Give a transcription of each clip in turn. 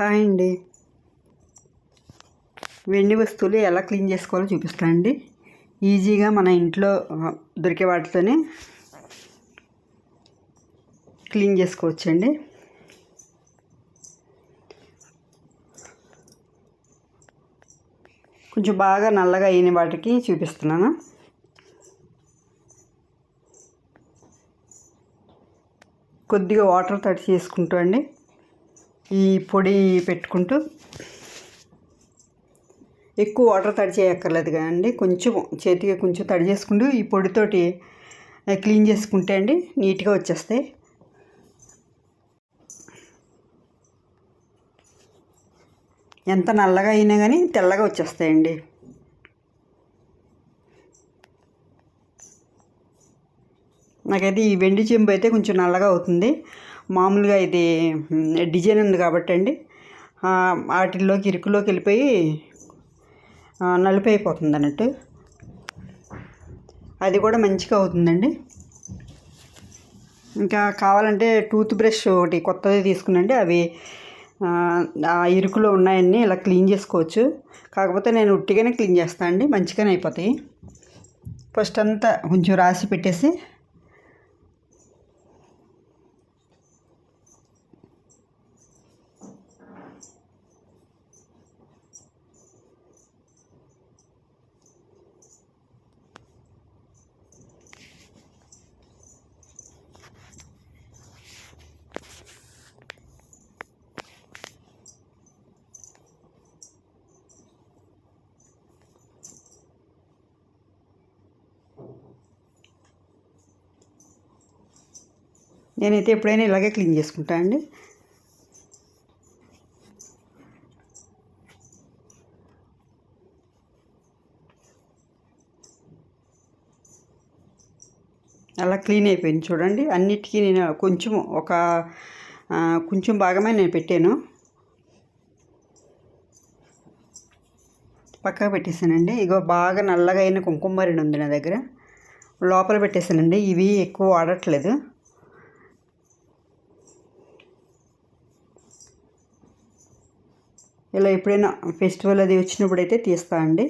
Hi అండి వెండి వస్తువులు ఎలా క్లీన్ చేసుకోవాలో చూపిస్తానండి ఈజీగా మన ఇంట్లో దొరికే వాటితోనే క్లీన్ చేసుకోవచ్చండి. కొంచెం బాగా నల్లగా అయిన వాటికి చూపిస్తున్నాను. కొద్దిగా వాటర్ తడి చేసుకుంటూ అండి. ఈ పొడి పెట్టుకుంటూ ఎక్కువ వాటర్ తడి చేయక్కర్లేదు కదండి. కొంచెం చేతికి కొంచెం తడి చేసుకుంటూ ఈ పొడితోటి క్లీన్ చేసుకుంటే అండి నీట్గా వచ్చేస్తాయి. ఎంత నల్లగా అయినా కానీ తెల్లగా వచ్చేస్తాయండి. నాకైతే ఈ వెండి చెంబు అయితే కొంచెం నల్లగా అవుతుంది. మామూలుగా ఇది డిజైన్ ఉంది కాబట్టి అండి. వాటిల్లోకి ఇరుకులోకి వెళ్ళిపోయి నలుపు అయిపోతుంది అన్నట్టు. అది కూడా మంచిగా అవుతుందండి. ఇంకా కావాలంటే టూత్ బ్రష్ ఒకటి కొత్తది తీసుకునండి. అవి ఆ, ఆ ఇరుకులో ఉన్నాయన్నీ ఇలా క్లీన్ చేసుకోవచ్చు. కాకపోతే నేను ఉట్టిగానే క్లీన్ చేస్తాను అండి. మంచిగానే అయిపోతాయి. ఫస్ట్ అంతా కొంచెం రాసి పెట్టేసి నేనైతే ఎప్పుడైనా ఇలాగే క్లీన్ చేసుకుంటాను అండి. అలా క్లీన్ అయిపోయింది చూడండి. అన్నిటికీ నేను కొంచెం ఒక కొంచెం భాగమే నేను పెట్టాను. పక్కకు పెట్టేశానండి ఇగో బాగా నల్లగా అయిన కుంకుమ మరిని ఉంది నా దగ్గర. లోపల పెట్టేశానండి ఇవి ఎక్కువ వాడట్లేదు. ఇలా ఎప్పుడైనా ఫెస్టివల్ అది వచ్చినప్పుడు అయితే తీస్తా అండి.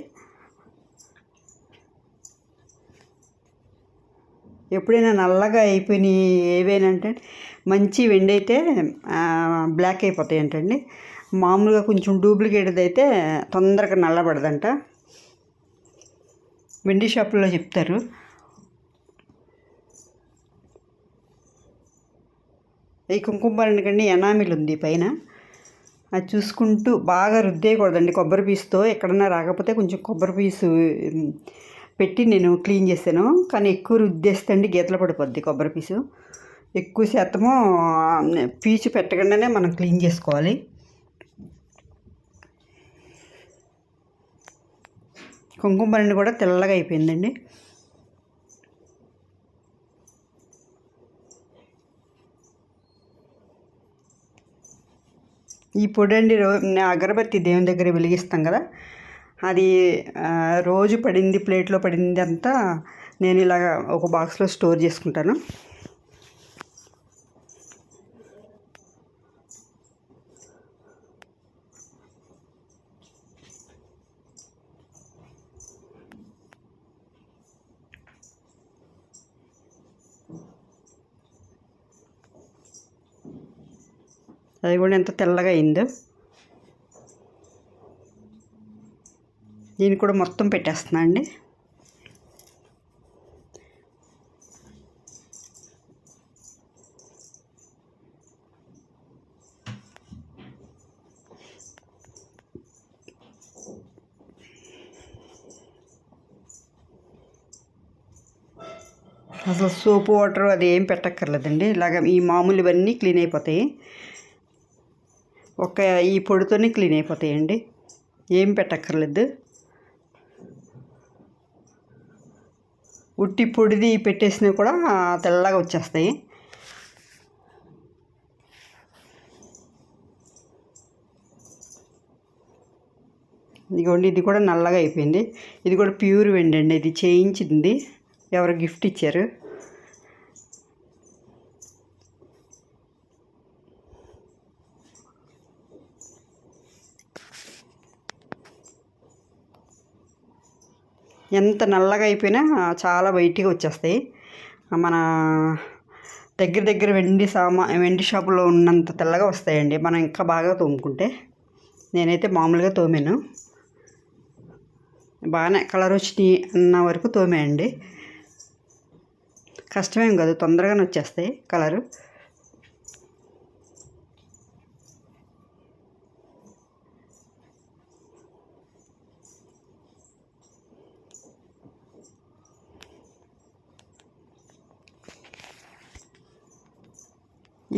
ఎప్పుడైనా నల్లగా అయిపోయినాయి ఏవైనా అంటే మంచి వెండి అయితే బ్లాక్ అయిపోతాయి అంటండి మామూలుగా కొంచెం డూప్లికేట్ అయితే తొందరగా నల్లబడదంట. వెండి షాపుల్లో చెప్తారు. ఈ కుంకుమ భరణికండి ఎనామిల్ ఉంది పైన. అది చూసుకుంటూ బాగా రుద్దేయకూడదండి కొబ్బరి పీసుతో. ఎక్కడన్నా రాకపోతే కొంచెం కొబ్బరి పీసు పెట్టి నేను క్లీన్ చేశాను. కానీ ఎక్కువ రుద్దేస్తే అండి గీతలు పడిపోద్ది కొబ్బరి పీసు. ఎక్కువ శాతము పీచు పెట్టకుండానే మనం క్లీన్ చేసుకోవాలి. కుంకుమ భరణి కూడా తెల్లగా అయిపోయిందండి. ఈ పొడి అండి రో అగరబత్తి దేవుని దగ్గర వెలిగిస్తాం కదా. అది రోజు పడింది ప్లేట్లో పడింది అంతా నేను ఇలాగ ఒక బాక్స్లో స్టోర్ చేసుకుంటాను. అది కూడా ఎంత తెల్లగా అయిందో. దీన్ని కూడా మొత్తం పెట్టేస్తున్నా అండి. అసలు సోపు వాటర్ అది ఏం పెట్టక్కర్లేదండి. ఇలాగ ఈ మామూలు ఇవన్నీ క్లీన్ అయిపోతాయి. ఒక ఈ పొడితోనే క్లీన్ అయిపోతాయండి. ఏం పెట్టక్కర్లేదు. ఉట్టి పొడిది పెట్టేసినా కూడా తెల్లగా వచ్చేస్తాయి. ఇదిగోండి ఇది కూడా నల్లగా అయిపోయింది. ఇది కూడా ప్యూర్ వెండి అండి. ఇది చేయించింది. ఎవరు గిఫ్ట్ ఇచ్చారు? ఎంత నల్లగా అయిపోయినా చాలా వైట్గా వచ్చేస్తాయి. మన దగ్గర దగ్గర వెండి సామా వెండి షాపులో ఉన్నంత తెల్లగా వస్తాయండి. మనం ఇంకా బాగా తోముకుంటే. నేనైతే మామూలుగా తోమాను. బాగానే కలర్ వచ్చినాయి అన్న వరకు తోమేయండి. కష్టమేం కాదు తొందరగానే వచ్చేస్తాయి కలరు.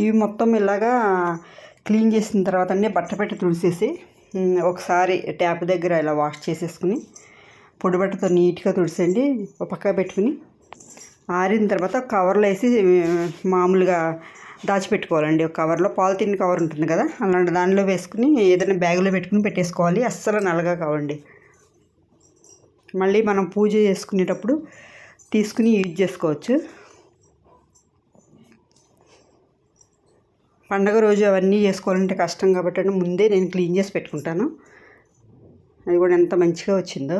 ఇవి మొత్తం ఇలాగా క్లీన్ చేసిన తర్వాత అన్నీ బట్ట పెట్టి తుడిసేసి ఒకసారి ట్యాప్ దగ్గర ఇలా వాష్ చేసేసుకుని పొడి బట్టతో నీట్గా తుడిసండి ఒక పక్క పెట్టుకుని ఆరిన తర్వాత కవర్లో వేసి మామూలుగా దాచిపెట్టుకోవాలండి. ఒక కవర్లో పాలిథిన్ కవర్ ఉంటుంది కదా అలాంటి దానిలో వేసుకుని ఏదైనా బ్యాగులో పెట్టుకుని పెట్టేసుకోవాలి. అస్సలు నల్లగా కావండి. మళ్ళీ మనం పూజ చేసుకునేటప్పుడు తీసుకుని యూజ్ చేసుకోవచ్చు. పండగ రోజు అవన్నీ చేసుకోవాలంటే కష్టం కాబట్టి అంటే ముందే నేను క్లీన్ చేసి పెట్టుకుంటాను. అది కూడా ఎంత మంచిగా వచ్చిందో.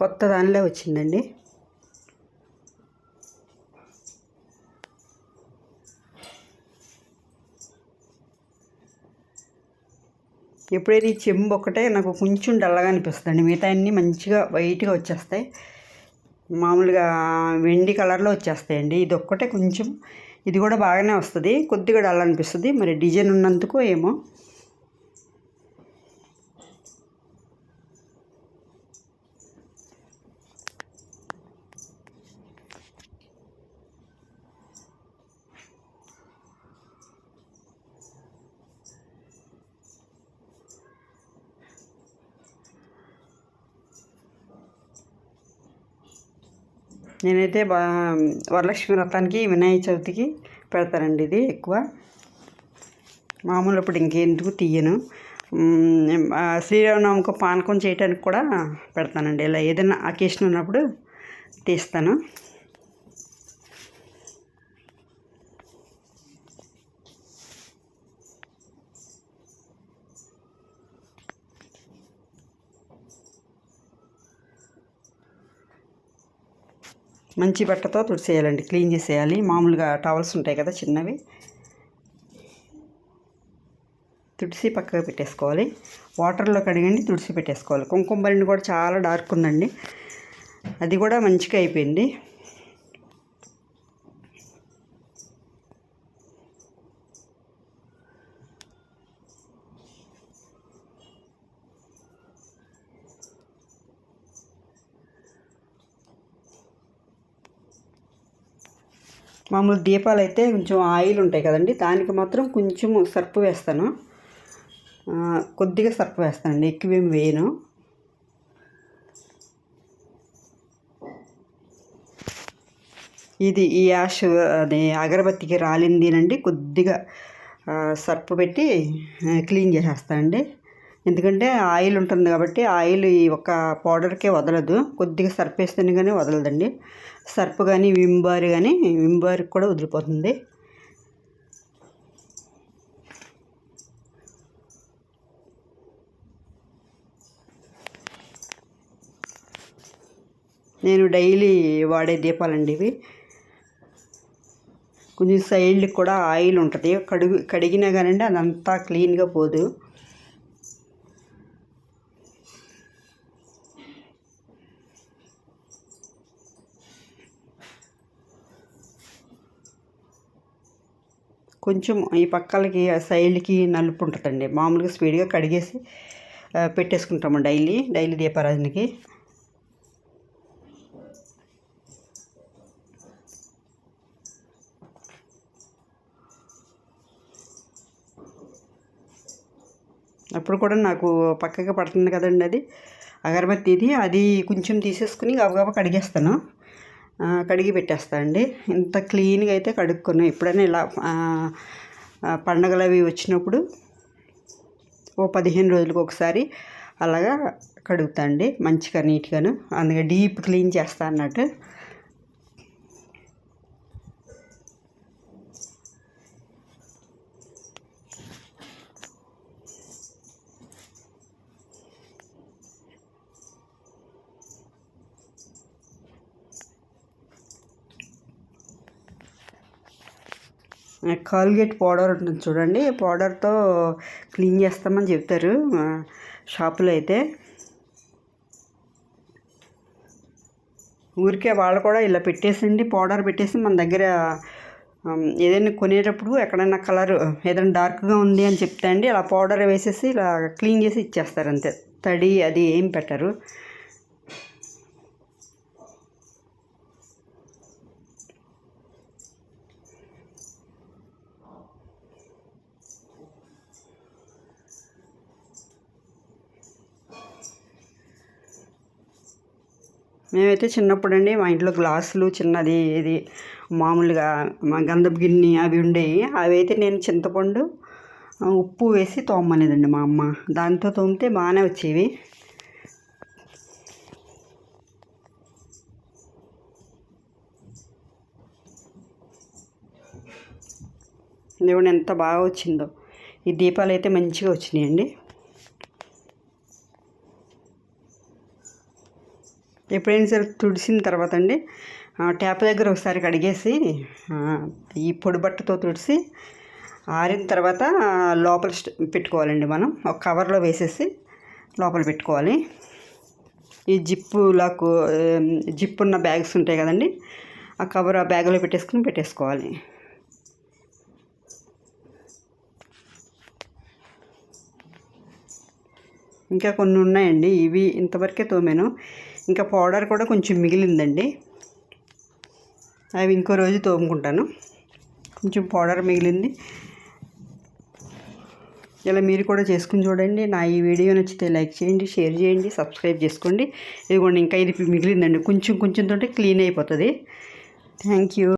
కొత్త దానిలో వచ్చిందండి. ఎప్పుడైతే ఈ చెంబు ఒక్కటే నాకు కొంచెం డల్లగా అనిపిస్తుంది మిగతా అన్నీ మంచిగా వైట్గా వచ్చేస్తాయి. మామూలుగా వెండి కలర్లో వచ్చేస్తాయండి. ఇది ఒక్కటే కొంచెం. ఇది కూడా బాగానే వస్తుంది. కొద్దిగా డల్ అనిపిస్తుంది. మరి డిజైన్ ఉన్నందుకు ఏమో. నేనైతే వరలక్ష్మి వ్రతానికి వినాయక చవితికి పెడతానండి ఇది ఎక్కువ. మామూలు ఇప్పుడు ఇంకెందుకు తీయను. శ్రీరామనవమికి పానకం చేయడానికి కూడా పెడతానండి. ఇలా ఏదైనా అకేషన్ ఉన్నప్పుడు తీస్తాను. మంచి బట్టతో తుడిసేయాలండి. క్లీన్ చేసేయాలి. మామూలుగా టవల్స్ ఉంటాయి కదా చిన్నవి. తుడిసి పక్కగా పెట్టేసుకోవాలి. వాటర్లో కడిగండి తుడిసి పెట్టేసుకోవాలి. కుంకుమ బరిని కూడా చాలా డార్క్ ఉందండి. అది కూడా మంచిగా అయిపోయింది. మామూలు దీపాలు అయితే కొంచెం ఆయిల్ ఉంటాయి కదండి. దానికి మాత్రం కొంచెం సర్పు వేస్తాను. కొద్దిగా సర్పు వేస్తానండి. ఎక్కువేం వేయను. ఇది ఈ యాష్ అది అగరబత్తికి రాలిందినండి కొద్దిగా సర్పు పెట్టి క్లీన్ చేసేస్తానండి. ఎందుకంటే ఆయిల్ ఉంటుంది కాబట్టి ఆయిల్ ఈ ఒక్క పౌడర్కే వదలదు. కొద్దిగా సర్పు వేస్తేనే కానీ వదలదండి. సర్ఫ్ కానీ విమ్ బార్ కానీ విమ్ బార్కి కూడా వదిలిపోతుంది. నేను డైలీ వాడే దీపాలండి ఇవి. కొంచెం సైడ్కి కూడా ఆయిల్ ఉంటుంది. కడుగు కడిగినా కానివ్వండి అదంతా క్లీన్గా పోదు. కొంచెం ఈ పక్కలకి ఆ సైడ్కి నలుపు ఉంటుందండి. మామూలుగా స్పీడ్గా కడిగేసి పెట్టేసుకుంటాము డైలీ డైలీ దీపారాధనకి. అప్పుడు కూడా నాకు పక్కగా పడుతుంది కదండి అది. అగరబత్తి ఇది అది కొంచెం తీసేసుకుని గబగబా కడిగేస్తాను. కడిగి పెట్టేస్తానండి ఇంత క్లీన్గా అయితే కడుక్కున్నాను ఎప్పుడైనా ఇలా పండగలు అవి వచ్చినప్పుడు ఓ పదిహేను రోజులకు ఒకసారి అలాగా కడుగుతా అండి. మంచిగా నీట్గాను. అందుకే డీప్ క్లీన్ చేస్తా అన్నట్టు. కాల్గేట్ పౌడర్ ఉంటుంది చూడండి. పౌడర్తో క్లీన్ చేస్తామని చెప్తారు షాపులో అయితే. ఊరికే వాళ్ళు కూడా ఇలా పెట్టేసిండి పౌడర్ పెట్టేసి మన దగ్గర ఏదైనా కొనేటప్పుడు ఎక్కడైనా కలర్ ఏదైనా డార్క్గా ఉంది అని చెప్తే అండి అలా పౌడర్ వేసేసి ఇలా క్లీన్ చేసి ఇచ్చేస్తారు అంతే. తడి అది ఏం పెట్టరు. మేమైతే చిన్నప్పుడు అండి మా ఇంట్లో గ్లాసులు చిన్నది ఇది మామూలుగా మా గంధపు గిన్నె అవి ఉండేవి అవి అయితే నేను చింతపండు ఉప్పు వేసి తోమనేదండి మా అమ్మ. దాంతో తోమితే బాగానే వచ్చేవి. దేవుడు ఎంత బాగా వచ్చిందో. ఈ దీపాలు అయితే మంచిగా వచ్చినాయండి. ఎప్పుడైనా సరే తుడిసిన తర్వాత అండి ట్యాప్ దగ్గర ఒకసారి కడిగేసి ఈ పొడి బట్టతో తుడిసి ఆరిన తర్వాత లోపల స్ట- పెట్టుకోవాలండి మనం. ఒక కవర్లో వేసేసి లోపల పెట్టుకోవాలి. ఈ జిప్పు లాకు జిప్ ఉన్న బ్యాగ్స్ ఉంటాయి కదండి ఆ కవర్ ఆ బ్యాగ్లో పెట్టేసుకుని పెట్టేసుకోవాలి. ఇంకా కొన్ని ఉన్నాయండి. ఇవి ఇంతవరకే తోమాను. ఇంకా పౌడర్ కూడా కొంచెం మిగిలిందండి. అవి ఇంకో రోజు తోముకుంటాను. కొంచెం పౌడర్ మిగిలింది. ఇలా మీరు కూడా చేసుకుని చూడండి. నా ఈ వీడియో నచ్చితే లైక్ చేయండి షేర్ చేయండి సబ్స్క్రైబ్ చేసుకోండి. ఇదిగోండి ఇంకా ఇది మిగిలిందండి. కొంచెం కొంచెం తోటి క్లీన్ అయిపోతుంది. Thank you.